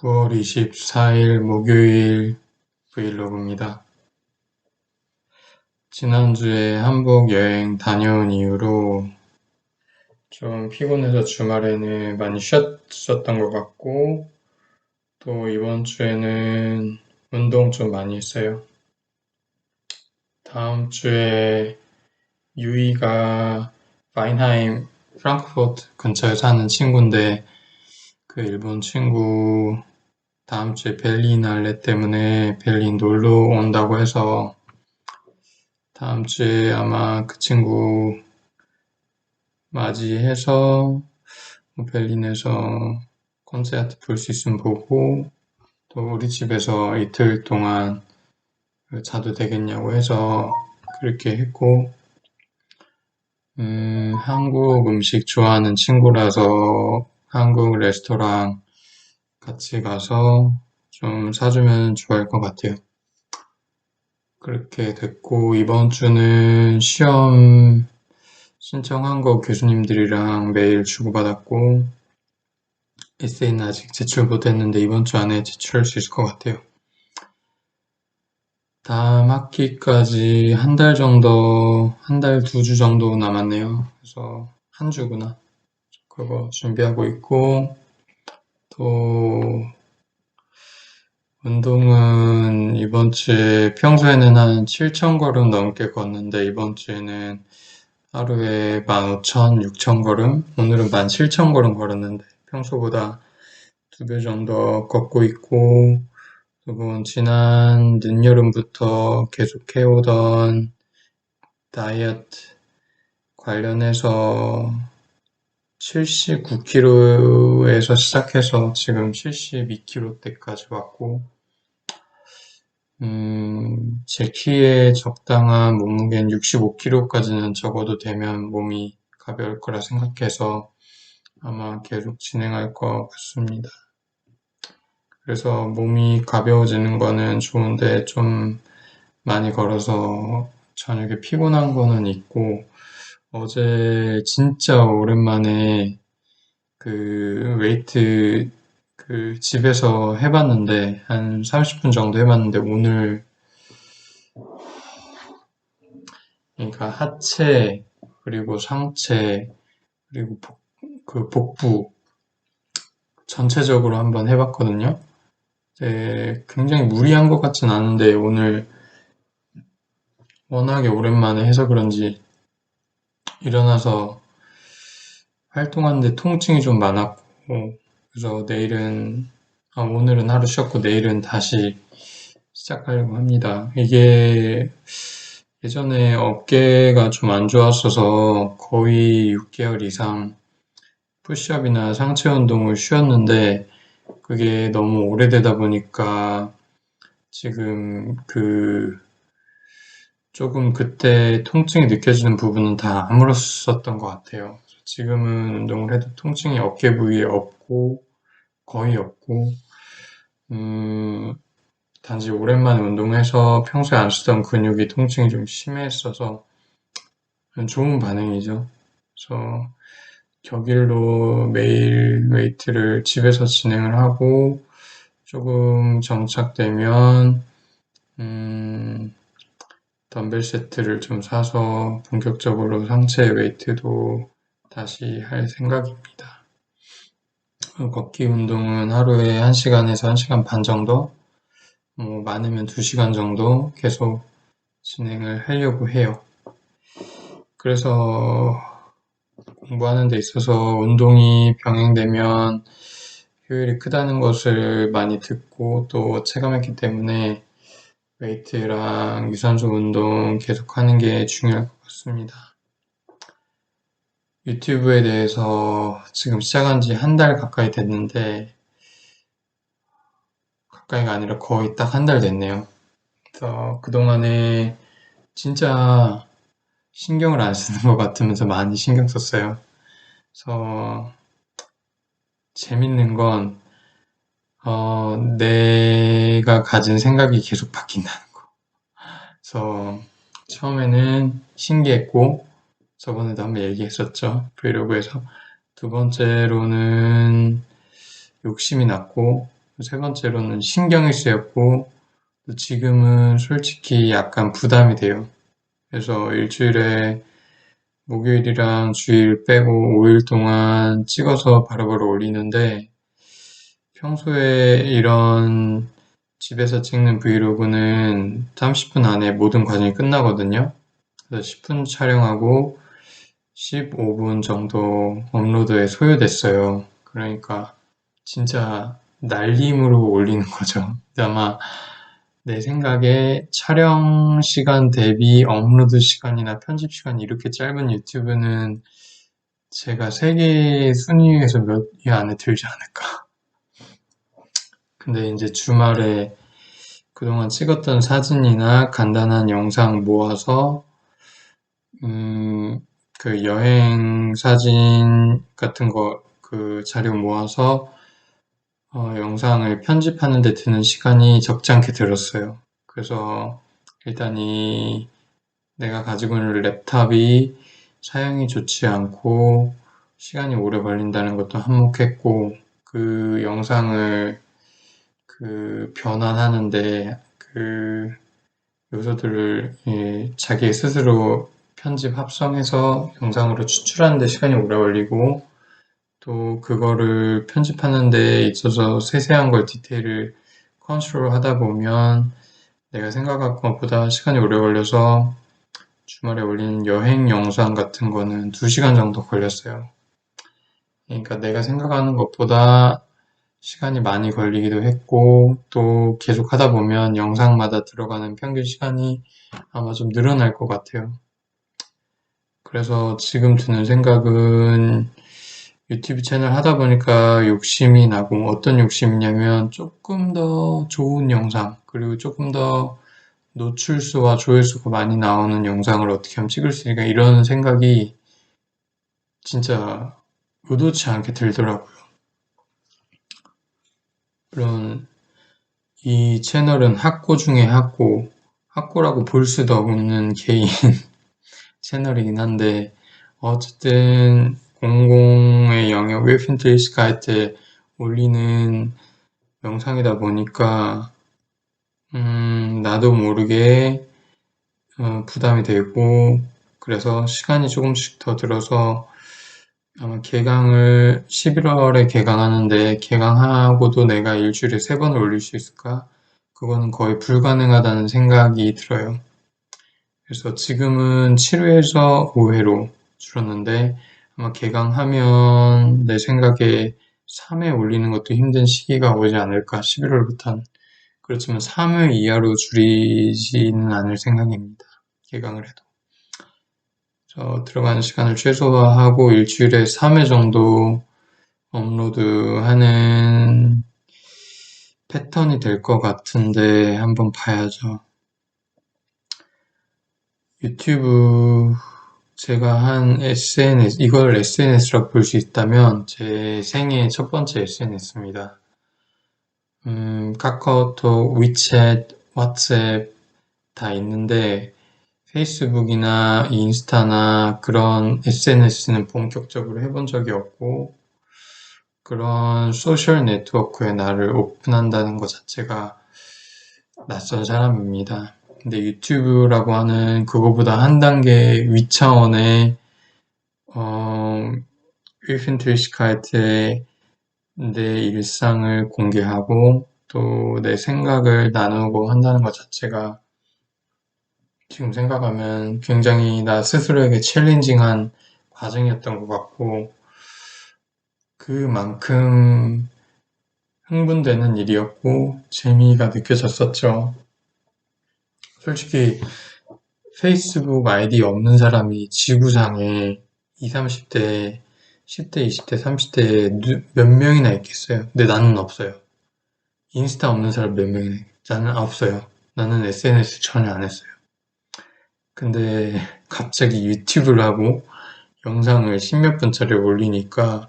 9월 24일 목요일 브이로그입니다. 지난주에 한국 여행 다녀온 이후로 좀 피곤해서 주말에는 많이 쉬었었던 것 같고 또 이번 주에는 운동 좀 많이 했어요. 다음 주에 유이가 파인하임 프랑크푸르트 근처에 사는 친구인데 그 일본 친구 다음 주에 벨리날레 때문에 벨린 놀러 온다고 해서 다음 주에 아마 그 친구 맞이해서 뭐 벨린에서 콘서트 볼 수 있으면 보고 또 우리 집에서 이틀 동안 자도 되겠냐고 해서 그렇게 했고 음, 한국 음식 좋아하는 친구라서 한국 레스토랑 같이 가서 좀 사주면 좋아할 것 같아요. 그렇게 됐고, 이번 주는 시험 신청한 거 교수님들이랑 메일 주고받았고, 에세이는 아직 제출 못했는데 이번 주 안에 제출할 수 있을 것 같아요. 다음 학기까지 한 달 정도, 한 달, 두 주 정도 남았네요. 그래서 한 주구나. 그거 준비하고 있고, 또, 운동은 이번 주에 평소에는 한 7,000걸음 넘게 걷는데 이번 주에는 하루에 15,000, 6,000걸음? 오늘은 17,000걸음 걸었는데 평소보다 두 배 정도 걷고 있고, 그리고 지난 늦여름부터 계속 해오던 다이어트 관련해서 79kg에서 시작해서 지금 72kg대까지 왔고, 음, 제 키에 적당한 몸무게는 65kg까지는 적어도 되면 몸이 가벼울 거라 생각해서 아마 계속 진행할 것 같습니다. 그래서 몸이 가벼워지는 거는 좋은데 좀 많이 걸어서 저녁에 피곤한 거는 있고, 어제 진짜 오랜만에 그 웨이트 그 집에서 해봤는데 한 30분 정도 해봤는데 오늘 그러니까 하체 그리고 상체 그리고 복, 그 복부 전체적으로 한번 해봤거든요. 네, 굉장히 무리한 것 같진 않은데 오늘 워낙에 오랜만에 해서 그런지 일어나서 활동하는데 통증이 좀 많았고 그래서 내일은 아, 오늘은 하루 쉬었고 내일은 다시 시작하려고 합니다. 이게 예전에 어깨가 좀 안 좋았어서 거의 6개월 이상 푸시업이나 상체 운동을 쉬었는데 그게 너무 오래되다 보니까 지금 그 조금 그때 통증이 느껴지는 부분은 다 아물었었던 것 같아요. 지금은 운동을 해도 통증이 어깨 부위에 없고 거의 없고 음, 단지 오랜만에 운동해서 평소에 안 쓰던 근육이 통증이 좀 심했어서 좋은 반응이죠. 그래서 격일로 매일 웨이트를 집에서 진행을 하고 조금 정착되면 음, 덤벨 세트를 좀 사서 본격적으로 상체 웨이트도 다시 할 생각입니다. 걷기 운동은 하루에 1시간에서 1시간 반 정도, 뭐 많으면 2시간 정도 계속 진행을 하려고 해요. 그래서 공부하는 데 있어서 운동이 병행되면 효율이 크다는 것을 많이 듣고 또 체감했기 때문에 웨이트랑 유산소 운동 계속하는 게 중요할 것 같습니다. 유튜브에 대해서 지금 시작한 지 한 달 가까이 됐는데 가까이가 아니라 거의 딱 한 달 됐네요. 그래서 그동안에 진짜 신경을 안 쓰는 것 같으면서 많이 신경 썼어요. 그래서 재밌는 건 어, 내가 가진 생각이 계속 바뀐다는 거. 그래서 처음에는 신기했고, 저번에도 한번 얘기했었죠. 브이로그에서. 두 번째로는 욕심이 났고, 세 번째로는 신경이 쓰였고 지금은 솔직히 약간 부담이 돼요. 그래서 일주일에 목요일이랑 주일 빼고 5일 동안 찍어서 바로바로 올리는데 평소에 이런 집에서 찍는 브이로그는 30분 안에 모든 과정이 끝나거든요. 그래서 10분 촬영하고 15분 정도 업로드에 소요됐어요. 그러니까 진짜 날림으로 올리는 거죠. 아마 내 생각에 촬영 시간 대비 업로드 시간이나 편집 시간이 이렇게 짧은 유튜브는 제가 세계 순위에서 몇 위 안에 들지 않을까. 근데 이제 주말에 그동안 찍었던 사진이나 간단한 영상 모아서 음, 그 여행 사진 같은 거 그 자료 모아서 어, 영상을 편집하는 데 드는 시간이 적지 않게 들었어요. 그래서 일단 이 내가 가지고 있는 랩탑이 사용이 좋지 않고 시간이 오래 걸린다는 것도 한몫했고 그 영상을 그 변환하는데 그 요소들을 예, 자기 스스로 편집 합성해서 영상으로 추출하는데 시간이 오래 걸리고 또 그거를 편집하는 데 있어서 세세한 걸 디테일을 컨트롤 하다 보면 내가 생각한 것보다 시간이 오래 걸려서 주말에 올리는 여행 영상 같은 거는 2시간 정도 걸렸어요. 그러니까 내가 생각하는 것보다 시간이 많이 걸리기도 했고 또 계속 하다 보면 영상마다 들어가는 평균 시간이 아마 좀 늘어날 것 같아요. 그래서 지금 드는 생각은 유튜브 채널 하다 보니까 욕심이 나고 어떤 욕심이냐면 조금 더 좋은 영상 그리고 조금 더 노출수와 조회수가 많이 나오는 영상을 어떻게 하면 찍을 수 있을까 이런 생각이 진짜 의도치 않게 들더라고요. 물론 이 채널은 학고 중에 학고, 학고라고 볼 수도 없는 개인 채널이긴 한데 어쨌든 공공의 영역 웹핀트리스크 할때 올리는 영상이다 보니까 음, 나도 모르게 어, 부담이 되고 그래서 시간이 조금씩 더 들어서 아마 개강을 11월에 개강하는데 개강하고도 내가 일주일에 세 번을 올릴 수 있을까? 그거는 거의 불가능하다는 생각이 들어요. 그래서 지금은 7회에서 5회로 줄었는데 아마 개강하면 내 생각에 3회 올리는 것도 힘든 시기가 오지 않을까 11월부터는 그렇지만 3회 이하로 줄이지는 않을 생각입니다. 개강을 해도. 저 들어가는 시간을 최소화하고 일주일에 3회 정도 업로드하는 패턴이 될 것 같은데 한번 봐야죠. 유튜브 제가 한 SNS, 이걸 SNS라고 볼 수 있다면 제 생애 첫 번째 SNS입니다. 음, 카카오톡, 위챗, 왓츠앱 다 있는데 페이스북이나 인스타나 그런 SNS는 본격적으로 해본 적이 없고 그런 소셜 네트워크에 나를 오픈한다는 것 자체가 낯선 사람입니다. 근데 유튜브라고 하는 그거보다 한 단계 위차원의 어, 1핀 트리시카이트의 내 일상을 공개하고 또 내 생각을 나누고 한다는 것 자체가 지금 생각하면 굉장히 나 스스로에게 챌린징한 과정이었던 것 같고 그만큼 흥분되는 일이었고 재미가 느껴졌었죠. 솔직히 페이스북 아이디 없는 사람이 지구상에 20, 30대, 10대, 20대, 30대에 몇 명이나 있겠어요. 근데 나는 없어요. 인스타 없는 사람 몇 명이나 있 나는 없어요. 나는 SNS 전혀 안 했어요. 근데 갑자기 유튜브를 하고 영상을 십몇 분짜리 올리니까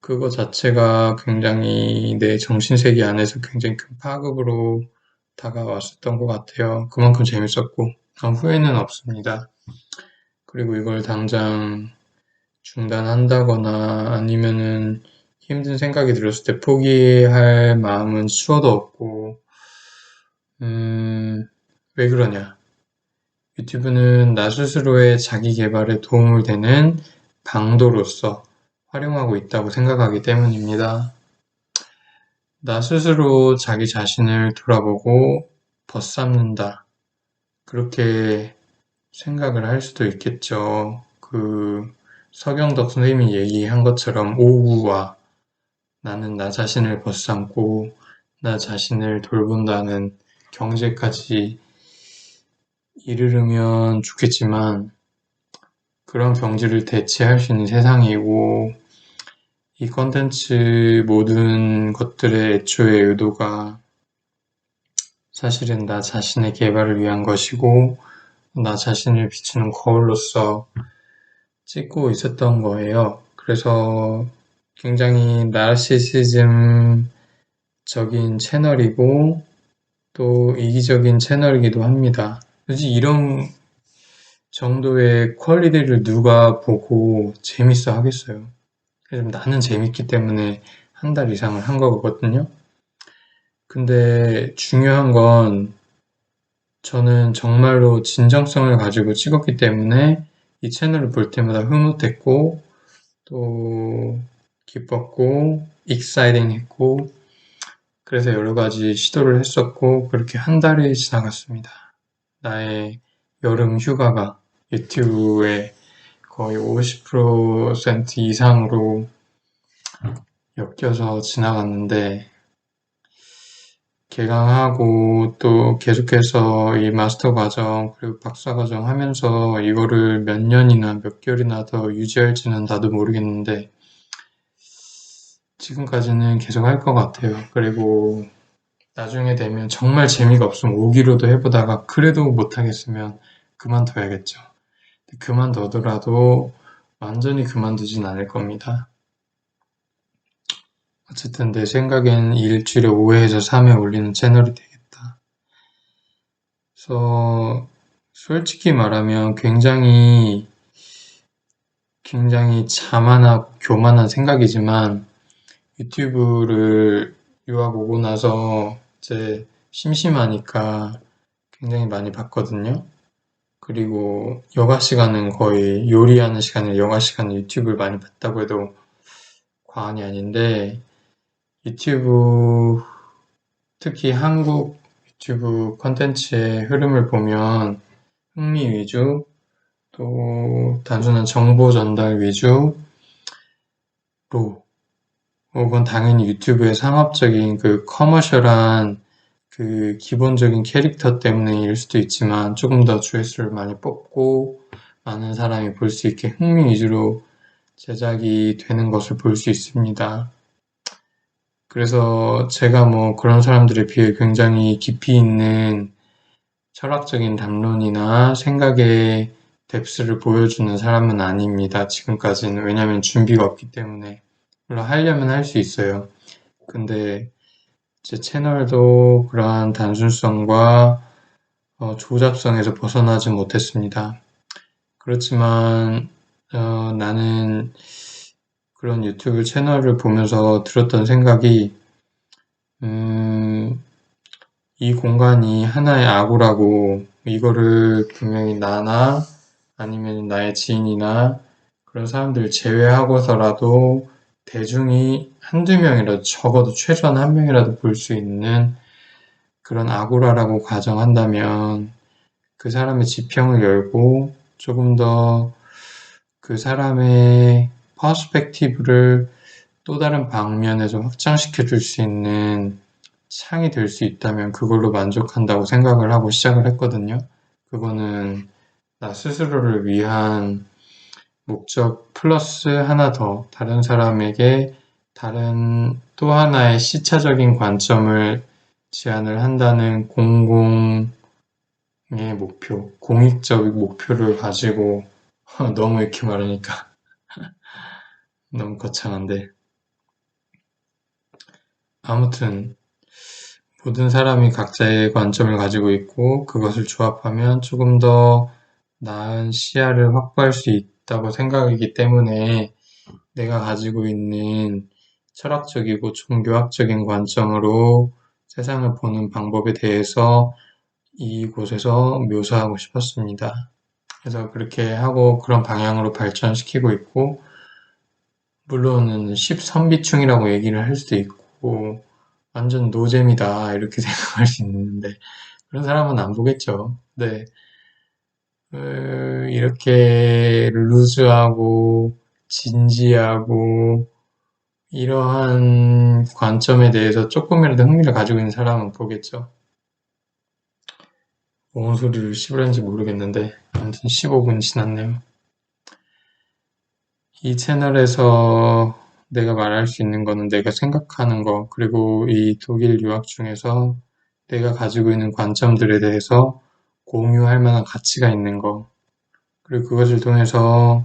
그거 자체가 굉장히 내 정신세계 안에서 굉장히 큰 파급으로 다가왔었던 것 같아요. 그만큼 재밌었고 후회는 없습니다. 그리고 이걸 당장 중단한다거나 아니면은 힘든 생각이 들었을 때 포기할 마음은 수어도 없고, 음, 왜 그러냐? 유튜브는 나 스스로의 자기 개발에 도움을 되는 강도로서 활용하고 있다고 생각하기 때문입니다. 나 스스로 자기 자신을 돌아보고 벗삼는다. 그렇게 생각을 할 수도 있겠죠. 그 서경덕 선생님이 얘기한 것처럼 오후와 나는 나 자신을 벗삼고 나 자신을 돌본다는 경제까지 이르르면 좋겠지만 그런 경지를 대체할 수 있는 세상이고 이 컨텐츠 모든 것들의 애초의 의도가 사실은 나 자신의 개발을 위한 것이고 나 자신을 비추는 거울로서 찍고 있었던 거예요. 그래서 굉장히 나르시시즘적인 채널이고 또 이기적인 채널이기도 합니다. 굳이 이런 정도의 퀄리티를 누가 보고 재밌어 하겠어요. 그래서 나는 재밌기 때문에 한 달 이상을 한 거거든요. 근데 중요한 건 저는 정말로 진정성을 가지고 찍었기 때문에 이 채널을 볼 때마다 흐뭇했고 또 기뻤고 익사이딩 했고 그래서 여러 가지 시도를 했었고 그렇게 한 달이 지나갔습니다. 나의 여름 휴가가 유튜브에 거의 50% 이상으로 엮여서 지나갔는데 개강하고 또 계속해서 이 마스터 과정 그리고 박사 과정 하면서 이거를 몇 년이나 몇 개월이나 더 유지할지는 나도 모르겠는데 지금까지는 계속 할 것 같아요. 그리고 나중에 되면 정말 재미가 없으면 오기로도 해보다가 그래도 못하겠으면 그만둬야겠죠. 그만두더라도 완전히 그만두진 않을 겁니다. 어쨌든 내 생각엔 일주일에 5회에서 3회 올리는 채널이 되겠다. 그래서 솔직히 말하면 굉장히 굉장히 자만하고 교만한 생각이지만 유튜브를 유학 오고 나서 이제 심심하니까 굉장히 많이 봤거든요. 그리고 여가 시간은 거의 요리하는 시간에 여가 시간에 유튜브를 많이 봤다고 해도 과언이 아닌데 유튜브 특히 한국 유튜브 컨텐츠의 흐름을 보면 흥미 위주 또 단순한 정보 전달 위주로 혹은 당연히 유튜브의 상업적인 그 커머셜한 그 기본적인 캐릭터 때문에일 수도 있지만 조금 더 조회수를 많이 뽑고 많은 사람이 볼 수 있게 흥미 위주로 제작이 되는 것을 볼 수 있습니다. 그래서 제가 뭐 그런 사람들에 비해 굉장히 깊이 있는 철학적인 담론이나 생각의 뎁스를 보여주는 사람은 아닙니다. 지금까지는. 왜냐하면 준비가 없기 때문에. 하려면 할 수 있어요. 근데 제 채널도 그러한 단순성과 어, 조잡성에서 벗어나지 못했습니다. 그렇지만 어, 나는 그런 유튜브 채널을 보면서 들었던 생각이 음, 이 공간이 하나의 아구라고 이거를 분명히 나나 아니면 나의 지인이나 그런 사람들 제외하고서라도 대중이 한두 명이라도 적어도 최소한 한 명이라도 볼 수 있는 그런 아고라라고 가정한다면 그 사람의 지평을 열고 조금 더 그 사람의 퍼스펙티브를 또 다른 방면에서 확장시켜 줄 수 있는 창이 될 수 있다면 그걸로 만족한다고 생각을 하고 시작을 했거든요. 그거는 나 스스로를 위한 목적 플러스 하나 더 다른 사람에게 다른 또 하나의 시차적인 관점을 제안을 한다는 공공의 목표, 공익적 목표를 가지고 너무 이렇게 말하니까 너무 거창한데. 아무튼 모든 사람이 각자의 관점을 가지고 있고 그것을 조합하면 조금 더 나은 시야를 확보할 수 있 다고 생각이기 때문에 내가 가지고 있는 철학적이고 종교학적인 관점으로 세상을 보는 방법에 대해서 이곳에서 묘사하고 싶었습니다. 그래서 그렇게 하고 그런 방향으로 발전시키고 있고, 물론은 10선비충이라고 얘기를 할 수도 있고, 완전 노잼이다, 이렇게 생각할 수 있는데, 그런 사람은 안 보겠죠. 네. 어, 이렇게 루즈하고, 진지하고, 이러한 관점에 대해서 조금이라도 흥미를 가지고 있는 사람은 보겠죠. 뭔 소리를 씹으려는지 모르겠는데 아무튼 15분 지났네요. 이 채널에서 내가 말할 수 있는 거는 내가 생각하는 거 그리고 이 독일 유학 중에서 내가 가지고 있는 관점들에 대해서 공유할 만한 가치가 있는 거 그리고 그것을 통해서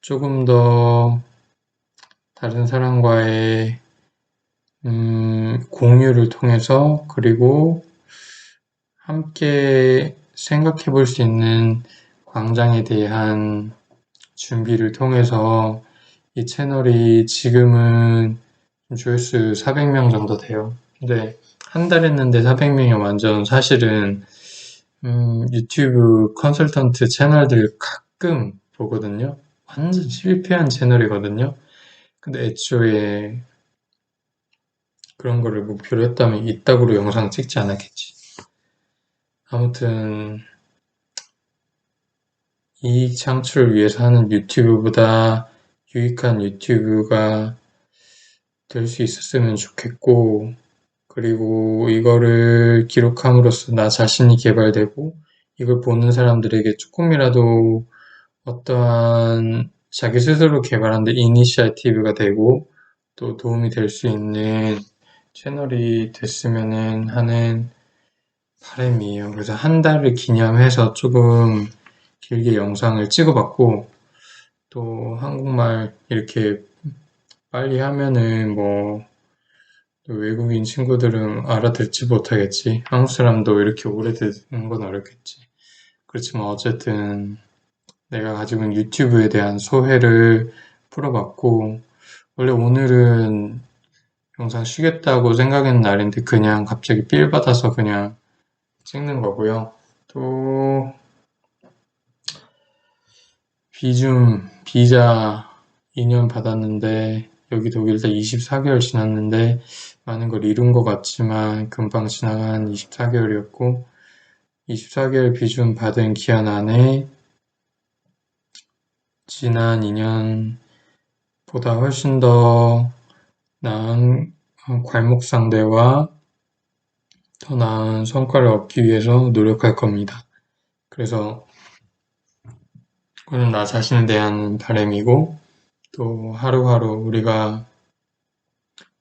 조금 더 다른 사람과의 음, 공유를 통해서 그리고 함께 생각해 볼 수 있는 광장에 대한 준비를 통해서 이 채널이 지금은 조회수 400명 정도 돼요. 근데 한 달 했는데 400명이 완전 사실은 음, 유튜브 컨설턴트 채널들 가끔 보거든요. 완전 실패한 채널이거든요. 근데 애초에 그런 거를 목표로 했다면 이따구로 영상 찍지 않았겠지. 아무튼 이익 창출을 위해서 하는 유튜브보다 유익한 유튜브가 될 수 있었으면 좋겠고 그리고 이거를 기록함으로써 나 자신이 개발되고 이걸 보는 사람들에게 조금이라도 어떠한 자기 스스로 개발하는데 이니시아티브가 되고 또 도움이 될 수 있는 채널이 됐으면 하는 바람이에요. 그래서 한 달을 기념해서 조금 길게 영상을 찍어봤고 또 한국말 이렇게 빨리 하면은 뭐 외국인 친구들은 알아듣지 못하겠지. 한국 사람도 이렇게 오래 듣는 건 어렵겠지. 그렇지만 어쨌든 내가 가지고 있는 유튜브에 대한 소회를 풀어봤고, 원래 오늘은 영상 쉬겠다고 생각했는 날인데 그냥 갑자기 삘 받아서 그냥 찍는 거고요. 또 비줌 비자 2년 받았는데 여기 독일에서 24개월 지났는데 많은 걸 이룬 것 같지만 금방 지나간 24개월이었고 24개월 비줌 받은 기한 안에 지난 2년보다 훨씬 더 나은 괄목 상대와 더 나은 성과를 얻기 위해서 노력할 겁니다. 그래서 그건 나 자신에 대한 바람이고 또 하루하루 우리가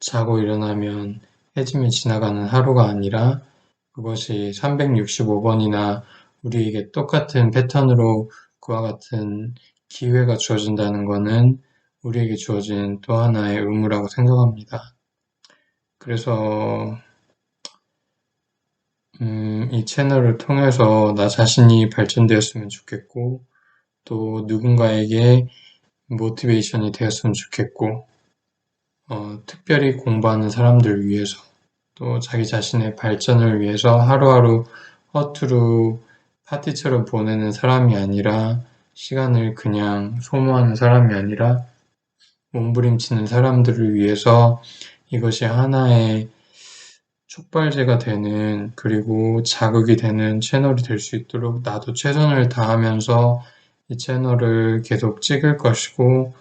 자고 일어나면 해지면 지나가는 하루가 아니라 그것이 365번이나 우리에게 똑같은 패턴으로 그와 같은 기회가 주어진다는 것은 우리에게 주어진 또 하나의 의무라고 생각합니다. 그래서 음, 이 채널을 통해서 나 자신이 발전되었으면 좋겠고 또 누군가에게 모티베이션이 되었으면 좋겠고 어, 특별히 공부하는 사람들 위해서 또 자기 자신의 발전을 위해서 하루하루 허투루 파티처럼 보내는 사람이 아니라 시간을 그냥 소모하는 사람이 아니라 몸부림치는 사람들을 위해서 이것이 하나의 촉발제가 되는 그리고 자극이 되는 채널이 될 수 있도록 나도 최선을 다하면서 이 채널을 계속 찍을 것이고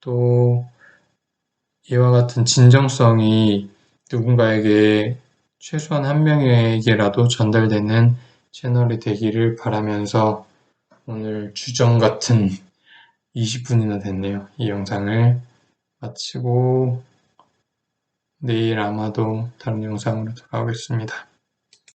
또 이와 같은 진정성이 누군가에게 최소한 한 명에게라도 전달되는 채널이 되기를 바라면서 오늘 주정 같은 20분이나 됐네요. 이 영상을 마치고 내일 아마도 다른 영상으로 돌아오겠습니다.